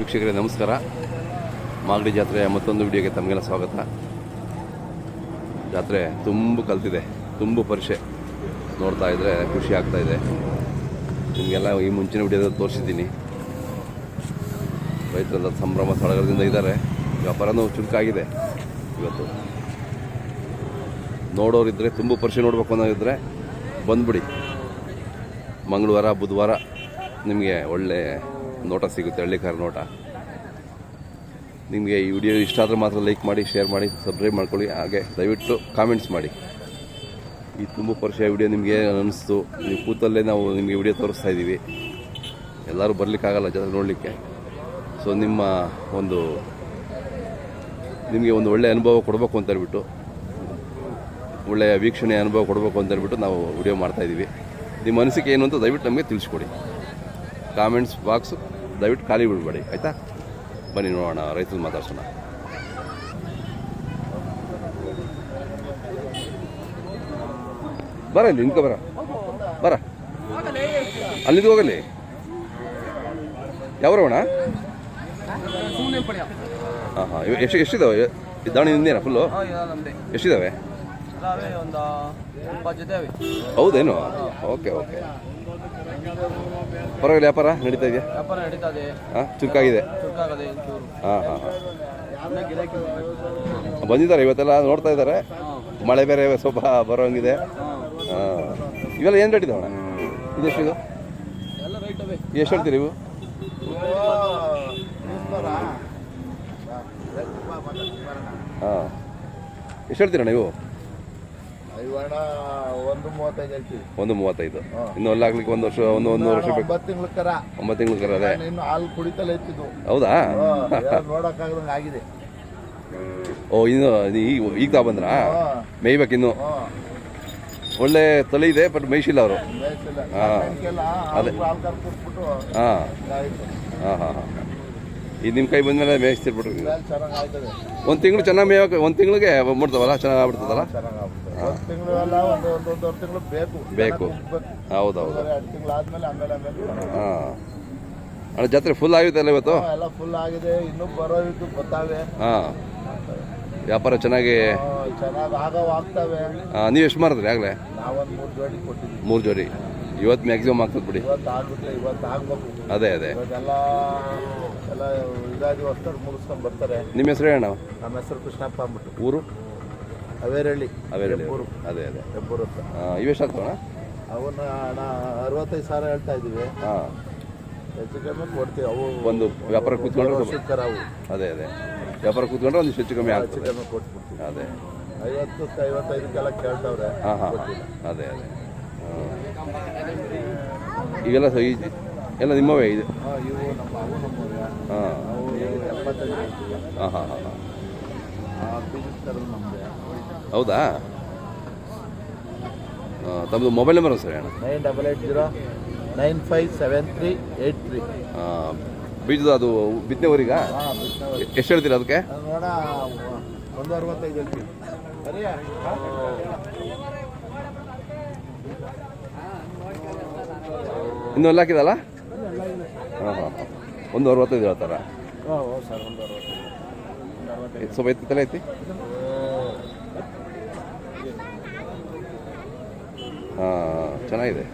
ವೀಕ್ಷಕರೇ, ನಮಸ್ಕಾರ. ಮಾಗಡಿ ಜಾತ್ರೆಯ ಮತ್ತೊಂದು ವಿಡಿಯೋಗೆ ತಮಗೆಲ್ಲ ಸ್ವಾಗತ. ಜಾತ್ರೆ ತುಂಬ ಕಲ್ತಿದೆ, ತುಂಬ ಪರಿಷೆ ನೋಡ್ತಾ ಇದ್ದರೆ ಖುಷಿ ಆಗ್ತಾ ಇದೆ. ನಿಮಗೆಲ್ಲ ಈ ಮುಂಚಿನ ವಿಡಿಯೋದಲ್ಲಿ ತೋರಿಸಿದ್ದೀನಿ. ರೈತರೆಲ್ಲ ಸಂಭ್ರಮ ಸಡಗರದಿಂದ ಇದ್ದಾರೆ. ವ್ಯಾಪಾರನೂ ಚುರುಕಾಗಿದೆ ಇವತ್ತು. ನೋಡೋರಿದ್ದರೆ ತುಂಬ ಪರಿಷೆ ನೋಡ್ಬೇಕು ಅನ್ನೋದಿದ್ದರೆ ಬಂದ್ಬಿಡಿ. ಮಂಗಳವಾರ, ಬುಧವಾರ ನಿಮಗೆ ಒಳ್ಳೆ ನೋಟ ಸಿಗುತ್ತೆ, ಹಳ್ಳಿಕಾರ ನೋಟ. ನಿಮಗೆ ಈ ವಿಡಿಯೋ ಇಷ್ಟ ಆದರೆ ಮಾತ್ರ ಲೈಕ್ ಮಾಡಿ, ಶೇರ್ ಮಾಡಿ, ಸಬ್ಸ್ಕ್ರೈಬ್ ಮಾಡ್ಕೊಳ್ಳಿ. ಹಾಗೆ ದಯವಿಟ್ಟು ಕಾಮೆಂಟ್ಸ್ ಮಾಡಿ. ಈ ತುಂಬ ಪರಿಚಯ ವಿಡಿಯೋ ನಿಮಗೆ ಅನಿಸ್ತು. ನೀವು ಕೂತಲ್ಲೇ ನಾವು ನಿಮಗೆ ವಿಡಿಯೋ ತೋರಿಸ್ತಾ ಇದ್ದೀವಿ. ಎಲ್ಲರೂ ಬರಲಿಕ್ಕಾಗಲ್ಲ ಜನ ನೋಡಲಿಕ್ಕೆ. ಸೊ ನಿಮ್ಮ ಒಂದು, ನಿಮಗೆ ಒಂದು ಒಳ್ಳೆಯ ಅನುಭವ ಕೊಡಬೇಕು ಅಂತ ಹೇಳ್ಬಿಟ್ಟು ಒಳ್ಳೆಯ ವೀಕ್ಷಣೆ ಅನುಭವ ಕೊಡಬೇಕು ಅಂತ ಹೇಳ್ಬಿಟ್ಟು ನಾವು ವಿಡಿಯೋ ಮಾಡ್ತಾಯಿದ್ದೀವಿ ನಿಮ್ಮ ಮನಸ್ಸಿಗೆ ಏನು ಅಂತ ದಯವಿಟ್ಟು ನಮಗೆ ತಿಳಿಸ್ಕೊಡಿ. Comments box. ದಯವಿಟ್ಟು ಖಾಲಿ ಬಿಡಬೇಡಿ ಆಯಿತಾ? ಬನ್ನಿ ನೋಡೋಣ ರೈತರು ಮಾತಾಡ್ಸೋಣ. ಬರ ಇಲ್ಲಿ ನಿನ್ಕೊ ಬರ. ಬರ. ಅಲ್ಲಿದ್ದು ಹೋಗಲಿ ಯಾವ್ರವಣ ಹಾಂ ಹಾಂ ಎಷ್ಟು ಎಷ್ಟಿದಾವೆ? ದಾಣಿ ದಾವಣಿ ನಿಂದೇನಾ ಫುಲ್ಲು ನಮ್ದೆ. ಎಷ್ಟಿದಾವೆ ಅದಾವೆ ಒಂದು ಇಪ್ಪತ್ತು ಜೊತೆ ಅವೆ. ಹೌದೇನು? Okay okay. ಪರವಾಗಿಲ್ಲ ವ್ಯಾಪಾರ ನಡೀತಾ ಇದೆಯಾ? ವ್ಯಾಪಾರ ನಡೀತದೆ ಹಾಂ ಚುರುಕಾಗಿದೆ ಹಾಂ ಹಾಂ ಹಾಂ. ಇನ್ನ ಗಿರಾಕಿ ಬರ್ಬೇಕು. ಬಂದಿದ್ದಾರೆ ಇವತ್ತೆಲ್ಲ ನೋಡ್ತಾ ಇದ್ದಾರೆ. ಮಳೆ ಬೇರೆ ಸ್ವಲ್ಪ ಬರೋಂಗಿದೆ. ಹಾಂ. ಇವೆಲ್ಲ ಏನು ರೇಟ್ ಇದಾವಣ ಇದೆಷ್ಟಿದು ಎಲ್ಲ ರೈಟ್ ಅವೇ. ಎಷ್ಟು ಹೇಳ್ತೀರಿ ಇವು? ಹಾಂ. ಎಷ್ಟು ಹೇಳ್ತೀರಣ್ಣ ನೀವು ಒಂದು ಮೂವತ್ತೈದು ಹೇಳ್ತೀವಿ ಒಂದು ಮೂವತ್ತೈದು. ಇನ್ನು ಅಲ್ಲಾಗ್ಲಿಕ್ಕೆ ಒಂದು ವರ್ಷ ಒಂದು ಒಂದು ವರ್ಷ ಬೇಕು. ಒಂಬತ್ತು ತಿಂಗಳ ಕರ. ಒಂಬತ್ತು ತಿಂಗಳು ಕರ ಅದೇ? ನಾನು ಇನ್ನು ಹಾಲು ಕುಡಿತಲೇ ಇತ್ತಿದ್ದು ಹೌದಾ? ನೋಡಕ್ಕಾಗದಂಗೆ ಆಗಿದೆ. ಓ ಇನ್ನು ಈಗ ಈಗ ತಾ ಬಂದ್ರಾ? ಮೇಯ್ಬೇಕಿನ್ನು ಇನ್ನು? ಒಳ್ಳೆ ತಲೆ ಇದೆ ಬಟ್ ಮೇಯ್ಸಿಲ್ಲ ಅವರು. ಹಾಂ. ಅದೇ. ಹಾಂ. ಹಾಂ ಹಾಂ ಹಾಂ. ಇದು ನಿಮ್ಮ ಕೈ ಬಂದಮೇಲೆ ಮೇಯಿಸ್ತಿರ್ಬಿಟ್ರಿ ಒಂದು ತಿಂಗಳು ಚೆನ್ನಾಗಿ ಮೇಯಕ್ಕೆ ಒಂದು ತಿಂಗಳಿಗೆ ಮುಡ್ತಾವಲ್ಲ ಚೆನ್ನಾಗಿ ಆಗ್ಬಿಡ್ತದಲ್ಲ? ಬೇಕು. ಹೌದೌದು. ಎರಡು ತಿಂಗಳು ಆದ್ಮೇಲೆ ಆಮೇಲೆ ಆಮೇಲೆ ಹಾಂ. ಅಣ್ಣ ಜಾತ್ರೆ ಫುಲ್ ಆಗಿತ್ತಲ್ಲ ಇವತ್ತು? ಫುಲ್ ಆಗಿದೆ. ಇನ್ನೂ ಬರೋದು ಗೊತ್ತಾವೆ. ಬರ್ತಾವೆ ಹಾಂ. ವ್ಯಾಪಾರ ಚೆನ್ನಾಗಿ ಚೆನ್ನಾಗಿ ಆಗವ ಆಗ್ತವೆ ನೀವು ಎಷ್ಟು ಮಾಡಿದ್ರಿ ಆಗಲೇ? ಮೂರು ಜೋಡಿ. ಇವತ್ತು ಮ್ಯಾಕ್ಸಿಮಮ್ ಆಗ್ತದೆ ಬಿಡಿ. ಇವತ್ತು ಆಗ್ಬಿಟ್ಲೆ ಇವತ್ತು ಆಗ್ಬೇಕು. ಅದೇ ಅದೇ. ಇವಾಗೆಲ್ಲ ಎಲ್ಲ ಯುಗಾದಿ ಮುಗಿಸ್ಕೊಂಡು ಬರ್ತಾರೆ. ನಿಮ್ಮ ಹೆಸರು ಏನು ನಮ್ಮ ಹೆಸರು ಕೃಷ್ಣಪ್ಪ ಅಂದ್ಬಿಟ್ಟು. ಊರು? ಅವೇರಳ್ಳಿ. ಅವೇರಳ್ಳಿ ಊರು. ಅದೇ ಅದೇ. ಹೆಬ್ಬೂರು ಅಂತ ಇವೆಷ್ಟು ಆಗ್ತಾವಣ್ಣ? ಅವನ್ನ ಅಣ್ಣ ಅರವತ್ತೈದು ಸಾವಿರ ಹೇಳ್ತಾ ಇದ್ದೀವಿ. ಹಾಂ. ಹೆಚ್ಚು ಕಮ್ಮಿ ಕೊಡ್ತೀವಿ. ಅವು ಒಂದು ವ್ಯಾಪಾರ ಕೂತ್ಕೊಂಡ್ರೆ ಸಿಗ್ತಾರೆ ಅವು ಅದೇ ಅದೇ. ವ್ಯಾಪಾರ ಕೂತ್ಕೊಂಡ್ರೆ ಒಂದು ಹೆಚ್ಚು ಕಮ್ಮಿ ಹೆಚ್ಚು ಆಗ್ತದೆ. ಕಮ್ಮಿ ಕೊಟ್ಬಿಡ್ತೀವಿ. ಅದೇ. ಐವತ್ತು ಐವತ್ತೈದಕ್ಕೆಲ್ಲ ಕೇಳ್ತಾವ್ರೆ ಹಾಂ ಹಾಂ ಅದೇ ಅದೇ. ಇವೆಲ್ಲ ಸ- ಎಲ್ಲ ನಿಮ್ಮವೇ ಇದೆ? ಹಾಂ. ಹಾಂ ಹಾಂ ಹಾಂ ಹೌದಾ? ತಮ್ಮದು ಮೊಬೈಲ್ ನಂಬರ್ ಸರ್ ಅಣ್ಣ nine double eight zero nine five seven three eight three. ಹಾಂ ಬೀಜದ ಅದು ಬಿತ್ತನೆ ಊರಿಗ ಎಷ್ಟು ಹೇಳ್ತೀರಾ ಅದಕ್ಕೆ? ನೋಡ ಒಂದು ಅರವತ್ತೈದು ಹೇಳ್ತೀವಿ. ಇನ್ನೂ ಎಲ್ಲ ಹಾಕಿದಲ್ಲ? ಹಾಂ ಹಾಂ ಒಂದು ಅರವತ್ತೈದು ಹೇಳ್ತಾರ? ಇದು ಸ್ವಲ್ಪ ಎತ್ತಿತ್ತಲ್ಲ ಐತಿ ಹಾಂ ಚೆನ್ನಾಗಿದೆ.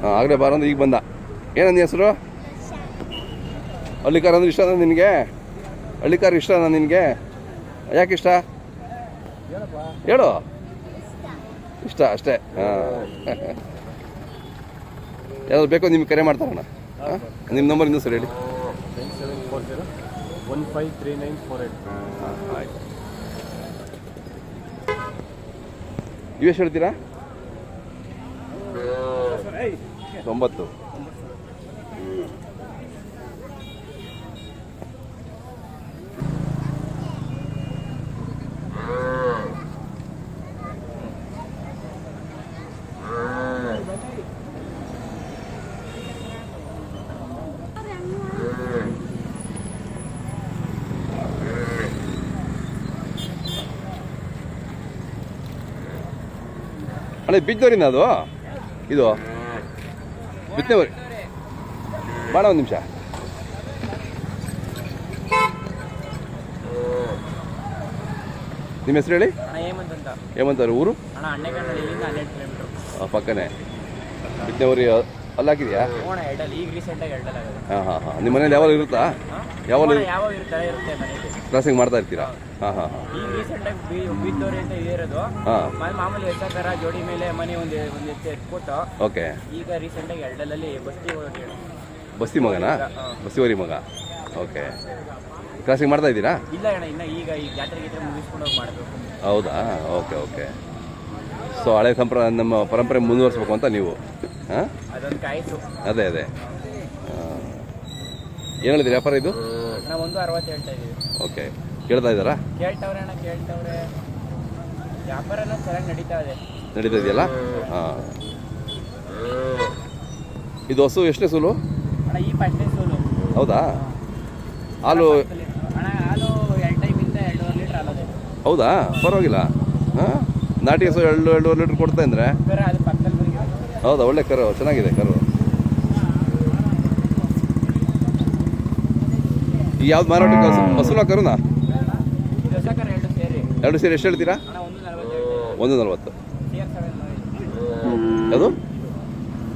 ಹಾಂ ಆಗಲೇ ಬಾರಂದ್ರೆ ಈಗ ಬಂದ. ಏನಂದ ಹೆಸರು? ಹಳ್ಳಿಕಾರ ಅಂದ್ರೆ ಇಷ್ಟ ನಿನಗೆ? ಹಳ್ಳಿಕಾರ ಇಷ್ಟನಾ ನಿನಗೆ? ಯಾಕೆ ಇಷ್ಟ ಹೇಳು. ಇಷ್ಟ. ಅಷ್ಟೇ. ಹಾಂ. ಯಾವ್ದು ಬೇಕೋ ನಿಮ್ಗೆ ಕರೆ ಮಾಡ್ತಾರಣ್ಣ ಹಾಂ? ನಿಮ್ಮ ನಂಬರ್ ಇನ್ನೂ ಸರ್ ಹೇಳಿ. One five three nine four eight ಹಾಂ ಆಯ್ತು ಇವೆಷ್ಟು ಹೇಳ್ತೀರಾ ತೊಂಬತ್ತು. ಅಣ್ಣ ಬೀಜದವ್ರಿಂದ ಅದು? ಇದು? ಬಿತ್ತನೆ ಬರಿ ಬಾಣ ಒಂದು ನಿಮಿಷ. ನಿಮ್ಮ ಹೆಸರು ಹೇಳಿ? ಹೇಮಂತ್ ಹೇಮಂತಾರೆ ಊರು? ಪಕ್ಕನೇ. ಬಿತ್ತನೆ ಅಲ್ಲಿ ಹಾಕಿದ್ಯಾ ಹೋಣ ಎರಡಲ್ಲಿ ಈಗ ರೀಸೆಂಟಾಗಿ ಎರಡಲ್ ಆಗೋದು. ಹಾಂ ಹಾಂ ಹಾಂ. ನಿಮ್ಮ ಮನೇಲಿ ಯಾವಾಗ ಇರುತ್ತಾ? ಯಾವಾಗ ಹೋಣ ಯಾವಾಗ ಇರ್ತಾರೆ ಇರುತ್ತೆ ಮನೆಗೆ ಕ್ರಾಸಿಂಗ್ ಮಾಡ್ತಾ ಇರ್ತೀರಾ? ಹಾಂ ಹಾಂ ಹಾಂ. ಈಗ ರೀಸೆಂಟಾಗಿ ಬಿ ಬಿದ್ದೋರಿ ಅಂತ ಇರೋದು. ಹಾಂ. ಮನೆ ಮಾಮೂಲಿ ಎಷ್ಟಕ್ಕಾರ ಜೋಡಿ ಮೇಲೆ ಮನೆ ಒಂದು ಒಂದು ಎತ್ತು ಎತ್ಕೊಟ್ಟು ಓಕೆ. ಈಗ ರೀಸೆಂಟಾಗಿ ಎರಡಲಲ್ಲಿ ಬಸ್ತಿ ಹೋಗಿ ಬಸ್ತಿ ಮಗನಾ? ಬಸ್ತಿವರಿ ಮಗ. ಓಕೆ. ಕ್ರಾಸಿಂಗ್ ಮಾಡ್ತಾ ಇದ್ದೀರಾ? ಇಲ್ಲ ಅಣ್ಣ ಇನ್ನ ಈಗ ಈ ಜಾತ್ರೆ ಗೀತ್ರೆ ಮುಗಿಸ್ಕೊಂಡು ಹೋಗಿ ಮಾಡಬೇಕು. ಹೌದಾ? Okay okay. ಸೊ ಹಳೆ ಸಂಪ್ರ ನಮ್ಮ ಪರಂಪರೆ ಮುಂದುವರಿಸ್ಬೇಕು ಅಂತ ನೀವು. ಹಾಂ? ಅದೇ ಅದೇ. ಏನು ಹೇಳಿದ್ರಿ ವ್ಯಾಪಾರ ಇದು? ಒಂದು ಅರವತ್ತು ಹೇಳ್ತಾ ಇದೀವಿ. ಓಕೆ. ಕೇಳ್ತಾ ಇದ್ದಾರಾ? ಕೇಳ್ತವ್ರೆ ಅಣ್ಣ ಕೇಳ್ತವ್ರೆ. ವ್ಯಾಪಾರನ ಚೆನ್ನಾಗಿ ನಡೀತಾ ಇದೆ. ನಡೀತಾ ಇದೆಯಲ್ಲ? ಹಾಂ ಇದು ಹಸು ಎಷ್ಟನೇ ಸೂಲು? ಅಣ್ಣ ಈ ಫಸ್ಟೇ ಸೋಲು. ಹೌದಾ? ಹಾಲು ಅಣ್ಣ ಹಾಲು ಎರಡು ಟೈಮಿಂದ ಎರಡೂವರೆ ಲೀಟ್ರ್ ಹಾಲದೆ. ಹೌದಾ? ಪರವಾಗಿಲ್ಲ. ನಾಟಿ ಹಸು ಎರಡು ಎರಡು ಲೀಟ್ರ್ ಕೊಡ್ತಾ ಇದ್ರೆ? ಅದು ಹೌದಾ ಒಳ್ಳೆ ಕರು ಚೆನ್ನಾಗಿದೆ ಕರು. ಯಾವ್ದು ಮಾರಾಟಕ್ಕೆ ಹಸು ಹಸುನ ಕರುನಾ? ಎರಡು ಸೇರಿ. ಎಷ್ಟು ಹೇಳ್ತೀರಾ? ಒಂದು ನಲ್ವತ್ತು. ಯಾವುದು?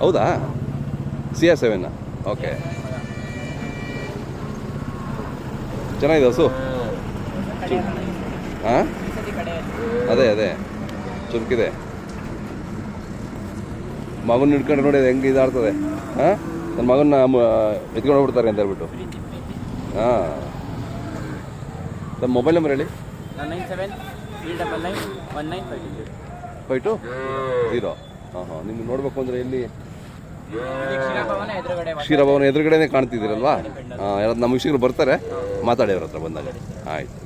ಹೌದಾ? C R seven okay. ಚೆನ್ನಾಗಿದೆ ಹಸು? ಹಾಂ ಅದೇ ಅದೇ. ಚುರುಕಿದೆ. ಮಗನ ಹಿಡ್ಕೊಂಡು ನೋಡಿ ಹೆಂಗೆ ಇದಾಡ್ತದೆ ಹಾಂ? ನನ್ನ ಮಗನ ಎತ್ಕೊಂಡು ಹೋಗ್ಬಿಡ್ತಾರೆ ಅಂತ ಹೇಳ್ಬಿಟ್ಟು. ಹಾಂ. ನಮ್ಮ ಮೊಬೈಲ್ ನಂಬರ್ ಹೇಳಿ. Nine seven three double nine one nine five two zero. ಹಾಂ ಹಾಂ. ನಿಮ್ಗೆ ನೋಡಬೇಕು ಅಂದರೆ ಎಲ್ಲಿ? ಕ್ಷೀರಭವನ ಎದುರುಗಡೆನೇ ಕಾಣ್ತಿದ್ದೀರಲ್ವಾ? ಹಾಂ ಯಾರಾದ್ರು ನಮ್ಮ ವಿಷಯಗಳು ಬರ್ತಾರೆ ಮಾತಾಡಿ ಅವ್ರ ಹತ್ರ ಬಂದಾಗ. ಆಯ್ತು.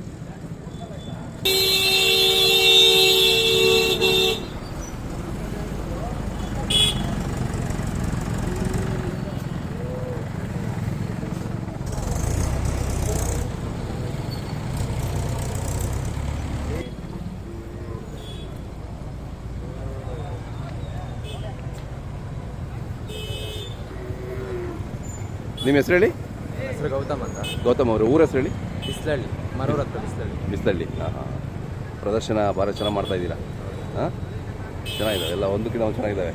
ನಿಮ್ಮ ಹೆಸರು ಹೇಳಿ? ಹೆಸರು ಗೌತಮ್ ಅಂತ. ಗೌತಮ್ ಅವರು. ಊರ ಹೆಸರು ಹೇಳಿ? ಬಿಸ್ಲಳ್ಳಿ ಮರೂರ ಹತ್ರ ಬಿಸ್ಲಳ್ಳಿ. ಬಿಸ್ಲಳ್ಳಿ. ಹಾಂ ಹಾಂ. ಪ್ರದರ್ಶನ ಭಾಳ ಚೆನ್ನಾಗಿ ಮಾಡ್ತಾ ಇದ್ದೀರಾ? ಹಾಂ? ಚೆನ್ನಾಗಿದ್ದಾವೆ? ಎಲ್ಲ ಒಂದಕ್ಕಿಂತ ಒಂದು ಚೆನ್ನಾಗಿದ್ದಾವೆ?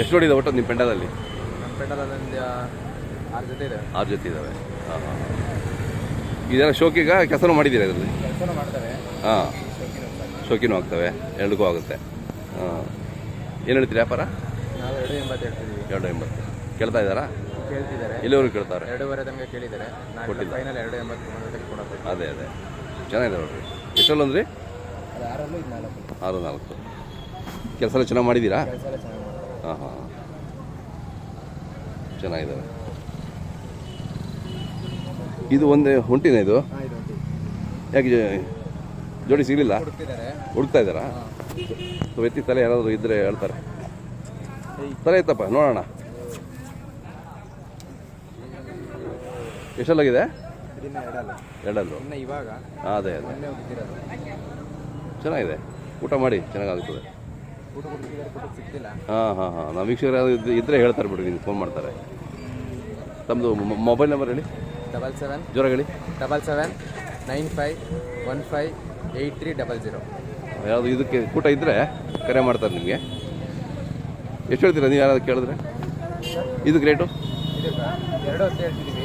ಎಷ್ಟು ನೋಡಿದೆ ಒಟ್ಟು ನಿಮ್ಮ ಪೆಂಡದಲ್ಲಿ ನಮ್ಮ ಪೆಂಡಲಲ್ಲಿ ಒಂದು ಆರು ಜೊತೆ ಇದೆ ಆರು ಜೊತೆ ಇದ್ದಾವೆ ಹಾಂ ಹಾಂ. ಇದೆಲ್ಲ ಶೋಕಿಗ ಕೆಲಸನೂ ಮಾಡಿದ್ದೀರಾ ಇದರಲ್ಲಿ? ಕೆಲಸನೂ ಮಾಡ್ತಾರೆ ಹಾಂ. ಶೋಕಿನೂ ಆಗ್ತವೆ. ಎರಡಕ್ಕೂ ಆಗುತ್ತೆ. ಹಾಂ. ಏನು ಹೇಳ್ತೀರಿ ವ್ಯಾಪಾರ? ನಾವು ಎರಡು ಎಂಬತ್ತು ಹೇಳ್ತೀವಿ. ಎರಡು ಎಂಬತ್ತು. ಕೇಳ್ತಾ ಇದ್ದಾರಾ? ಕೇಳ್ತಿದ್ದಾರೆ. ಎಲ್ಲರೂ ಕೇಳ್ತಾರೆ. ಎರಡೂವರೆ ತನಕ ಕೇಳಿದ್ದಾರೆ. ನಾನು ಕೊಟ್ಟಿಲ್ಲ. ಫೈನಲ್ ಎರಡು ಎಂಬತ್ತು ಮೂವತ್ತಕ್ಕೆ ಕೊಡಬೇಕು ಅದೇ ಅದೇ. ಚೆನ್ನಾಗಿದೆ ನೋಡ್ರಿ. ಎಷ್ಟರಲ್ಲಿ ಅಂದ್ರಿ ಅದು ಆರಲ್ಲೂ ಇದು ನಾಲ್ಕು. ಆರು ನಾಲ್ಕು. ಕೆಲಸ ಎಲ್ಲ ಚೆನ್ನಾಗಿ ಮಾಡಿದ್ದೀರಾ? ಕೆಲಸ ಎಲ್ಲ ಚೆನ್ನಾಗಿ ಮಾಡ್ತಾರೆ ಹಾಂ ಹಾಂ ಚೆನ್ನಾಗಿದ್ದಾವೆ ಇದು ಒಂದೇ ಹೊಂಟಿನ ಇದು? ಹಾಂ ಇದು ಯಾಕೆ ಜ- ಜೋಡಿ ಸಿಗಲಿಲ್ಲ? ಹುಡುಕ್ತಿದ್ದಾರೆ. ಹುಡುಕ್ತಾ ಇದ್ದಾರಾ? ವ್ಯಕ್ತಿ ತಲೆ ಯಾರಾದರೂ ಇದ್ದರೆ ಹೇಳ್ತಾರೆ. ತಲೆ ಇತ್ತಪ್ಪ ನೋಡೋಣ. ಎಷ್ಟಲ್ಲಾಗಿದೆ? ಎರಡಲ್ಲ. ಇವಾಗ ಅದೇ ಅದೇ. ಚೆನ್ನಾಗಿದೆ. ಊಟ ಮಾಡಿ ಊಟ ಸಿಗ್ತಿಲ್ಲ. ಹಾಂ ಹಾಂ ಹಾಂ. ನಾವು ವೀಕ್ಷಕರು ಇದ್ದರೆ ಹೇಳ್ತಾರೆ ಬಿಡಿ ನಿಮ್ಗೆ ಫೋನ್ ಮಾಡ್ತಾರೆ. ತಮ್ಮದು ಮೊಬೈಲ್ ನಂಬರ್ ಹೇಳಿ. Double seven. ಜ್ವರ ಹೇಳಿ. Double seven nine five one five eight three double zero. ಯಾವುದು ಇದಕ್ಕೆ ಊಟ ಇದ್ದರೆ ಕರೆ ಮಾಡ್ತಾರೆ ನಿಮಗೆ. ಎಷ್ಟು ಹೇಳ್ತೀರಾ ನೀವು ಯಾರಾದ್ರು ಕೇಳಿದ್ರೆ? ಇದಕ್ಕೆ ರೇಟು? ಎರಡು ಅಂತ ಹೇಳ್ತಿದ್ದೀವಿ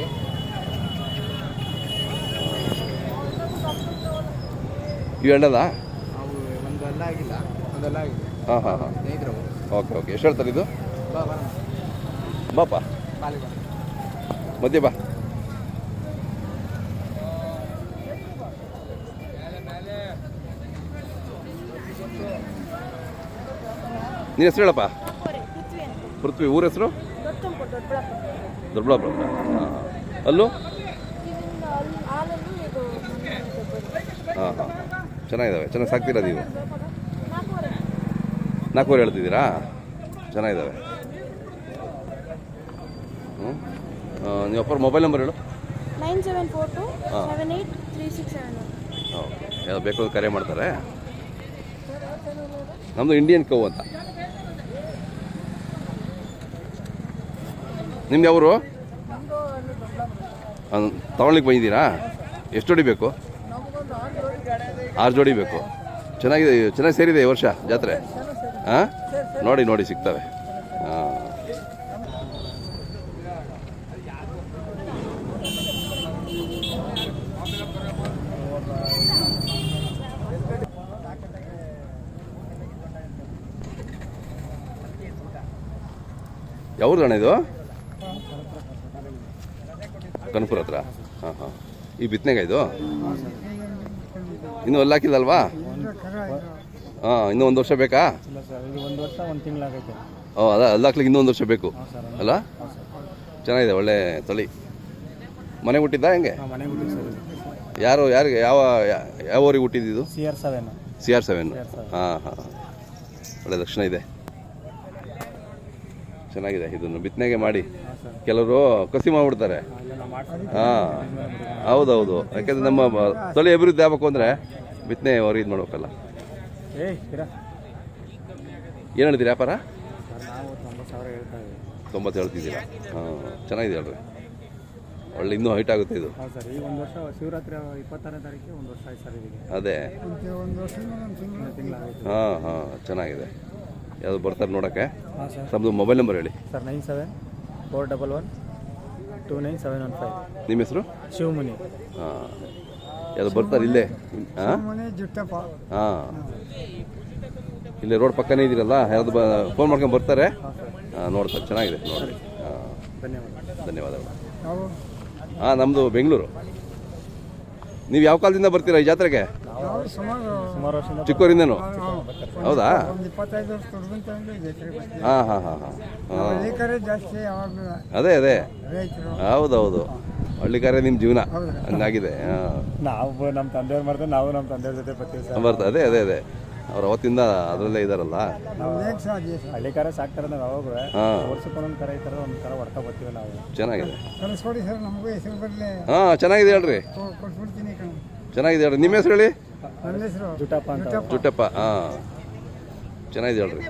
ಇವು ಹಾಂ ಹಾಂ ಹಾಂ. Okay okay. ಎಷ್ಟು ಹೇಳ್ತಾರೆ ಇದು? ಬಾಪ ಮಧ್ಯೆ ಬಾ. ನಿನ್ನ ಹೆಸರು ಹೇಳಪ್ಪ? ಪೃಥ್ವಿ. ಊರ ಹೆಸರು? ದೊಡ್ಡಬಳ್ಳಾಪುರ. ಹಾಂ ಅಲ್ಲೂ? ಹಾಂ ಹಾಂ. ಚೆನ್ನಾಗಿದ್ದಾವೆ ಚೆನ್ನಾಗಿ ಸಾಕ್ತೀರಾ ನೀವು? ನಾಲ್ಕೂವರೆ ಹೇಳ್ತಿದ್ದೀರಾ? ಚೆನ್ನಾಗಿದ್ದಾವೆ ಹ್ಞೂ ನೀವು ಅಪ್ಪರ ಮೊಬೈಲ್ ನಂಬರ್ ಹೇಳು. ನೈನ್ ಸೆವೆನ್ ಫೋರ್ ಟು ಹಾಂ. Seven eight three six seven okay. ಬೇಕು ಕರೆ ಮಾಡ್ತಾರೆ. ನಮ್ಮದು ಇಂಡಿಯನ್ ಕೌ ಅಂತ. ನಿಮ್ದು ಯಾವರು? ತಗೊಳ್ಳಿಕ್ಕೆ ಬಂದಿದ್ದೀರಾ? ಎಷ್ಟು ಹೊಡಿಬೇಕು ಬೇಕು? ಆರು ಜೋಡಿ ಬೇಕು. ಚೆನ್ನಾಗಿದೆ, ಚೆನ್ನಾಗಿ ಸೇರಿದೆ ಈ ವರ್ಷ ಜಾತ್ರೆ? ಹಾಂ ನೋಡಿ ನೋಡಿ, ಸಿಗ್ತವೆ. ಹಾಂ ಯಾವ್ದು ಅಣ್ಣ ಇದು? ಕನಪುರ ಹತ್ರ? ಹಾಂ ಹಾಂ. ಈ ಬಿತ್ತನೆಗ ಇದು? ಇನ್ನೂ ಅಲ್ಲಿ ಹಾಕಿಲ್ಲಲ್ವಾ ಹಾಂ ಇನ್ನೂ ಒಂದು ವರ್ಷ ಬೇಕಾ? ಓ ಅದ ಅಲ್ಲಿ ಹಾಕ್ಲಿಕ್ಕೆ ಇನ್ನೂ ಒಂದು ವರ್ಷ ಬೇಕು. ಅಲ್ಲ? ಚೆನ್ನಾಗಿದೆ ಒಳ್ಳೆ ತಳಿ. ಮನೆ ಹುಟ್ಟಿದ್ದ ಹೆಂಗೆ? ಯಾರು ಯಾರಿಗೆ ಯಾವ ಯಾವ ಊರಿಗೆ ಹುಟ್ಟಿದ್ದು C R seven C R seven ಹಾಂ ಹಾಂ. ಒಳ್ಳೆ ಲಕ್ಷಣ ಇದೆ. ಚೆನ್ನಾಗಿದೆ ಇದನ್ನು ಬಿತ್ತನೆಗೆ ಮಾಡಿ. ಕೆಲವರು ಕಸಿ ಮಾಡಿಬಿಡ್ತಾರೆ. ಹಾಂ ಹೌದೌದು. ಯಾಕಂದ್ರೆ ನಮ್ಮ ತಲೆ ತಳಿ ಅಭಿವೃದ್ಧಿ ಆಗಬೇಕು ಅಂದರೆ ಬಿತ್ತನೆ ಅವ್ರು ಇದು ಮಾಡ್ಬೇಕಲ್ಲ. ಏನ್ ಹೇಳಿದಿರ ಹೇಳ್ತೀರಿ ವ್ಯಾಪಾರ ತೊಂಬತ್ತು ಹೇಳ್ತಿದ್ದೀರಾ? ಹಾಂ ಚೆನ್ನಾಗಿದೆ ಹೇಳ್ರಿ. ಒಳ್ಳೆ ಇನ್ನೂ ಹೈಟ್ ಆಗುತ್ತೆ ಇದು. ಅದೇ. ಹಾಂ ಹಾಂ ಚೆನ್ನಾಗಿದೆ. ಯಾವುದು ಬರ್ತಾರೆ ನೋಡೋಕ್ಕೆ? ನಮ್ಮದು ತಮ್ಮದು ಮೊಬೈಲ್ ನಂಬರ್ ಹೇಳಿ. Sir nine seven four double one two nine seven one five ನಿಮ್ಮ ಹೆಸರು? ಶಿವಮುನಿ. ಹಾಂ. ಯಾವುದು ಬರ್ತಾರೆ ಇಲ್ಲೇ. ಹಾಂ? ಜುಟ್ಟಪ್ಪ. ಹಾಂ. ಇಲ್ಲೇ ರೋಡ್ ಪಕ್ಕನೇ ಇದ್ದೀರಲ್ಲ ಯಾವುದು ಬ ಫೋನ್ ಮಾಡ್ಕೊಂಡು ಬರ್ತಾರೆ. ಹಾಂ ನೋಡ್ತಾರೆ ಚೆನ್ನಾಗಿದೆ ನೋಡಿ ಹಾಂ. ಧನ್ಯವಾದ. ಧನ್ಯವಾದಗಳು. ನಾವು? ಹಾಂ ನಮ್ಮದು ಬೆಂಗಳೂರು. ನೀವು ಯಾವ ಕಾಲದಿಂದ ಬರ್ತೀರಾ ಈ ಜಾತ್ರೆಗೆ? ಚಿಕ್ಕವರಿಂದನೂ ಹೌದಾ? ಹಾಂ ಹಾಂ ಹಾಂ ಹಾಂ. ಅದೇ ಅದೇ. ಹೌದೌದು. ಹಳ್ಳಿ ಕಾರ್ಯ ನಿಮ್ಮ ಜೀವನ. ಹಂಗಾಗಿದೆ. ಹಾಂ. ನಾವು ನಮ್ಮ ತಂದೆಯವ್ರು ಮಾಡ್ತಾರೆ ನಾವು ನಮ್ಮ ತಂದೆಯವ್ರ ಜೊತೆ ಬರ್ತೀವಿ ಸರ್. ಬರ್ತಾ ಅದೇ ಅದೇ ಅದೇ. ಅವ್ರು ಅವತ್ತಿಂದ ಅದರಲ್ಲೇ ಇದ್ದಾರಲ್ಲ ಹಳ್ಳಿಕಾರ ಸಾಕ್ತಾರೆ ನಾವು ಯಾವಾಗ ಹಾಂ. ವರ್ಷಕ್ಕೊಂದೊಂದು ಕರ ಈ ಥರ ಒಂದು ಕರ ಹೊಡ್ಕೊ ಬರ್ತೀವಿ ನಾವು. ಚೆನ್ನಾಗಿದೆ. ಕಳಿಸ್ಕೊಡಿ ಸರ್ ನಮಗೂ ಹೆಸರು ಬರಲಿ. ಹಾಂ ಚೆನ್ನಾಗಿದೆ ಹೇಳ್ರಿ. ಚೆನ್ನಾಗಿದೆ ಹೇಳ್ರಿ. ನಿಮ್ಮ ಹೆಸರು ಹೇಳಿ? ಚುಟ್ಟಪ್ಪ ಹಾಂ ಚೆನ್ನಾಗಿದೆ ಹೇಳ್ರಿ.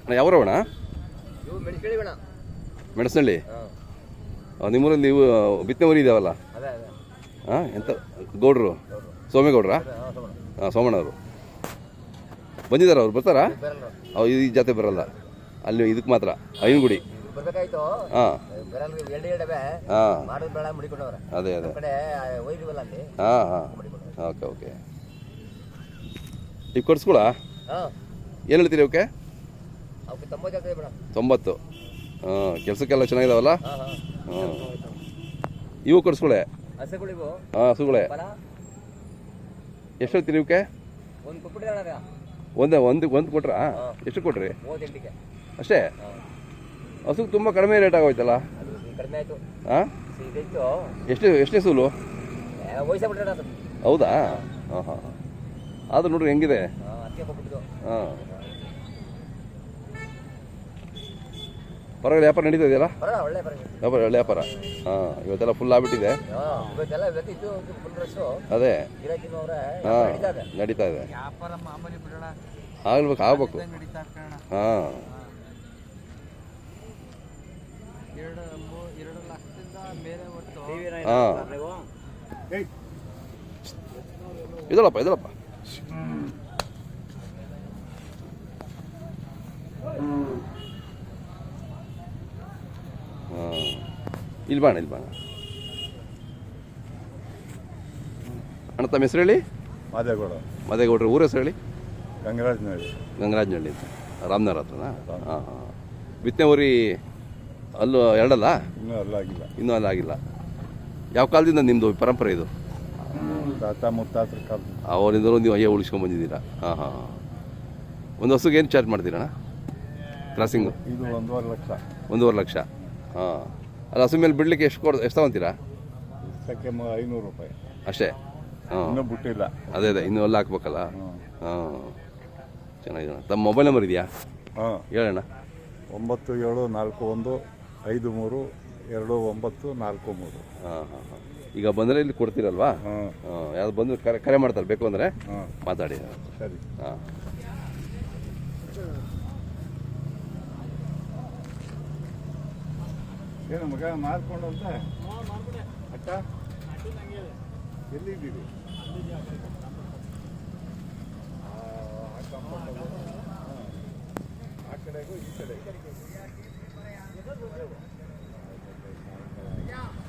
ಅಣ್ಣ ಯಾವ್ರವಣ ಮೆಣಸನಹಳ್ಳಿ ಆ, ನಿಮ್ಮೂರಲ್ಲಿ ನೀವು ಬಿತ್ತನೆ ಊರಿ ಇದಾವಲ್ಲ ಹಾಂ ಎಂತ ಗೌಡ್ರು? ಸೋಮೇಗೌಡ್ರಾ? ಹಾಂ ಸೋಮಣ್ಣವರು ಬಂದಿದ್ದಾರ ಅವ್ರು ಬರ್ತಾರಾ? ಅವ್ರು ಈ ಜಾತೆ ಬರಲ್ಲ. ಅಲ್ಲಿ ಇದಕ್ಕೆ ಮಾತ್ರ ಐನಗುಡಿ. ಬರ್ಬೇಕಾಯ್ತು. ಹಾಂ ಹಾಂ ಮಾಡೋದು ಬೇಡ ಮುಡಿಕೊಂಡವ್ರೆ. ಅದೇ ಅದೇ. ಕಡೆ ಒಯ್ದಿವಲ್ಲ ಅಲ್ಲಿ. ಹಾಂ ಹಾಂ ಓಕೆ ಓಕೆ. ಈಗ ಕೊಡ್ಸ್ಕೊಳ ಹಾಂ. ಏನು ಹೇಳ್ತೀರಿ ಅವಕ್ಕೆ? ಅವಕ್ಕೆ ತೊಂಬತ್ತು ಆಗ್ತದೆ ಬೇಡ ತೊಂಬತ್ತು. ಹಾಂ ಕೆಲಸಕ್ಕೆಲ್ಲ ಚೆನ್ನಾಗಿದಾವಲ್ಲ? ಹಾಂ ಹಾಂ. ಇವು ಕೊಡ್ಸ್ಕೊಳೆ? ಹಸುಗಳಿವು. ಹಾಂ ಹಸುಗಳೇ. ಎಷ್ಟು ಹೇಳ್ತೀರಿ ಇವಕ್ಕೆ? ಒಂದು ಒಂದೇ ಒಂದು ಒಂದು ಕೊಟ್ರಾ? ಎಷ್ಟು ಕೊಟ್ರಿ? ಅಷ್ಟೇ? ಹಸುಗೆ ತುಂಬ ಕಡಿಮೆ ರೇಟ್ ಆಗೋಯ್ತಲ್ಲ? ಅದು ಕಡಿಮೆ ಆಯಿತು. ಹಾಂ ಇದಿತ್ತು ಎಷ್ಟು ಎಷ್ಟನೇ ಸೂಲು? ಹೌದಾ ಅದು. ಹೌದಾ? ಹಾಂ ಹಾಂ ಆದರೂ ನೋಡ್ರಿ ಹೆಂಗಿದೆ? ಹಾಂ ಪರವಾಗಿಲ್ಲ ವ್ಯಾಪಾರ ನಡೀತಾ ಇದೆಯಲ್ಲ? ವ್ಯಾಪಾರ ಒಳ್ಳೆ ವ್ಯಾಪಾರ. ಹಾಂ ಇವತ್ತೆಲ್ಲ ಫುಲ್ ಆಗ್ಬಿಟ್ಟಿದೆ ಅದೇ. ಹಾಂ ನಡೀತಾ ಇದೆ. ಆಗ್ಬೇಕು ಆಗ್ಬೇಕು. ಹಾಂ ಎರಡು ಎರಡು ಲಕ್ಷದಿಂದ ಮೇಲೆ ಹೊತ್ತು ಹಾಂ. ಇದಲ್ಲಪ್ಪ ಇದಲ್ಲಪ್ಪ. ಹಾಂ. ಇಲ್ಲಿ ಬಾಣ ಇಲ್ಲಿ ಬಾಣ. ಅಣ್ಣ ತಮ್ಮ ಹೆಸರು ಹೇಳಿ? ಮಾದೇಗೌಡ. ಮಾದೇಗೌಡ್ರ ಊರ ಹೆಸರು ಹೇಳಿ? ಗಂಗರಾಜನಹಳ್ಳಿ. ಗಂಗರಾಜನಹಳ್ಳಿ ಅಂತ. ರಾಮನಗರ ಹತ್ರನಾ? ಹಾಂ. ಹಾಂ ಬಿತ್ತನೆ ಊರಿ ಅಲ್ಲೂ ಎರಡಲ್ಲ? ಇನ್ನೂ ಅಲ್ಲಾಗಿಲ್ಲ ಇನ್ನೂ ಅಲ್ಲಾಗಿಲ್ಲ ಯಾವ ಕಾಲದಿಂದ ನಿಮ್ಮದು ಪರಂಪರೆ ಇದು? ತಾತ ಮುತ್ತಾತ್ರ ಕಾಲ ಅವರಿಂದಲೂ ನೀವು ಅಯ್ಯ ಉಳಿಸ್ಕೊಂಡ್ ಬಂದಿದ್ದೀರಾ? ಹಾಂ ಹಾಂ ಒಂದು ಹಸುಗೆ ಏನು ಚಾರ್ಜ್ ಮಾಡ್ತೀರಣ್ಣ? ಕ್ರಾಸಿಂಗು ಇದು ಒಂದೂವರೆ ಲಕ್ಷ. ಒಂದೂವರೆ ಲಕ್ಷ. ಹಾಂ. ಅಲ್ಲ ಹಸು ಮೇಲೆ ಬಿಡಲಿಕ್ಕೆ ಎಷ್ಟು ಕೊಡ್ ಎಷ್ಟು ತಗೊಂತೀರಾ? ಮ- ಐನೂರು ರೂಪಾಯಿ. ಅಷ್ಟೇ? ಹಾಂ. ಇನ್ನೂ ಬಿಟ್ಟಿಲ್ಲ. ಅದೇ ಅದೇ. ಇನ್ನೂ ಎಲ್ಲ ಹಾಕ್ಬೇಕಲ್ಲ? ಹಾಂ. ಚೆನ್ನಾಗಿದೆ ತಮ್ಮ ಮೊಬೈಲ್ ನಂಬರ್ ಇದೆಯಾ? ಹಾಂ. ಹೇಳಣ್ಣ. ಒಂಬತ್ತು ಏಳು ನಾಲ್ಕು ಒಂದು ಐದು ಮೂರು ಎರಡು ಒಂಬತ್ತು ನಾಲ್ಕು ಮೂರು ಹಾಂ ಹಾಂ ಹಾಂ ಈಗ ಬಂದರೆ ಇಲ್ಲಿ ಕೊಡ್ತೀರಲ್ವಾ ಹಾಂ ಯಾವ್ದು ಬಂದು ಕರೆ ಕರೆ ಮಾಡ್ತಾರೆ ಬೇಕು ಅಂದರೆ ಹಾಂ ಮಾತಾಡಿ ಸರಿ ಹಾಂ ಏನು ಮಗ ಮಾರ್ಕೊಂಡು ಅಂತ ಅಕ್ಕ ಎಲ್ಲಿದ್ದೀವಿ ಆ ಕಡೆಗೂ ಈ ಕಡೆ Yeah.